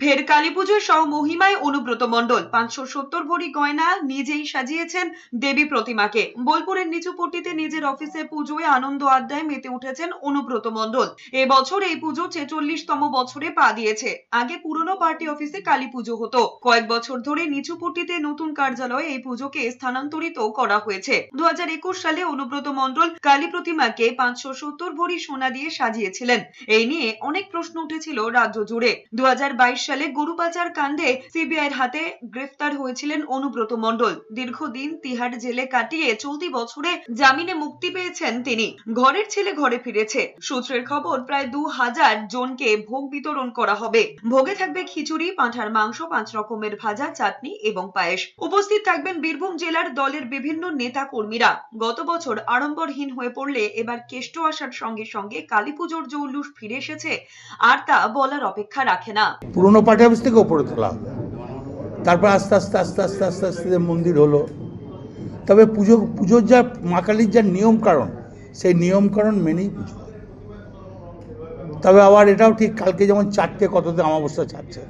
ফের কালী পুজোর সহ মহিমায় অনুব্রত মণ্ডল। পাঁচশো সত্তর ভরি গয়না নিজেই সাজিয়েছেন দেবী প্রতিমাকে। বোলপুরের নিচুপট্টিতে নিজের অফিসে পুজোয় আনন্দ আড্ডায় মেতে উঠেছেন অনুব্রত মণ্ডল। এবছর এই পুজো ছেচল্লিশতম বছরে পা দিয়েছে। আগে পুরনো পার্টি অফিসে কালী পুজো হতো। কয়েক বছর ধরে নিচুপট্টিতে নতুন কার্যালয়ে এই পুজোকে স্থানান্তরিত করা হয়েছে। দু হাজার একুশ সালে অনুব্রত মণ্ডল কালী প্রতিমাকে পাঁচশো সত্তর ভরি সোনা দিয়ে সাজিয়েছিলেন। এই নিয়ে অনেক প্রশ্ন উঠেছিল রাজ্য জুড়ে। দু সালে গরু পাচার কাণ্ডে সিবিআইয়ের হাতে গ্রেফতার হয়েছিলেন অনুব্রত মণ্ডল। দীর্ঘদিন তিহার জেলে কাটিয়ে চলতি বছরে জামিনে মুক্তি পেয়েছেন তিনি। ঘরের ছেলে ঘরে ফিরেছে। সূত্রের খবর, প্রায় দু হাজার জনকে ভোগ বিতরণ করা হবে। ভোগে থাকবে খিচুড়ি, পাঁঠার মাংস, পাঁচ রকমের ভাজা, চাটনি এবং পায়েস। উপস্থিত থাকবেন বীরভূম জেলার দলের বিভিন্ন নেতা কর্মীরা গত বছর আড়ম্বরহীন হয়ে পড়লে এবার কেষ্ট আসার সঙ্গে সঙ্গে কালী পুজোর জৌলুস ফিরে এসেছে। আর তা বলার অপেক্ষা রাখে না। পুরনো পার্টি অফিস থেকে ওপরে তোলা হবে। তারপর আস্তে আস্তে আস্তে আস্তে আস্তে আস্তে মন্দির হলো। তবে পুজো, পুজোর যা, মা কালীর যা নিয়ম কারণ সেই নিয়ম কারণ মেনেই পুজো। তবে আবার এটাও ঠিক, কালকে যেমন চারটে কততে অমাবস্যা ছাড়ছে,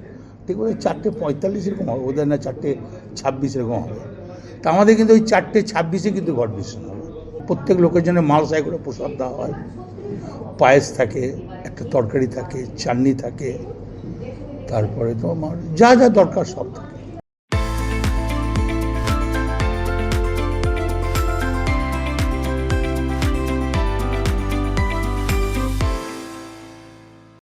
ঠিক বলে চারটে পঁয়তাল্লিশ এরকম হবে, ওদের না চারটে ছাব্বিশ এরকম হবে। তা আমাদের কিন্তু ওই চারটে ছাব্বিশে কিন্তু ঘট বিসর্জন হবে। প্রত্যেক লোকের জন্য মালসাই করে প্রসাদ দেওয়া হয়। পায়েস থাকে, একটা তরকারি থাকে, চাটনি থাকে। তারপরে তোমার যা যা দরকার সব থাকে।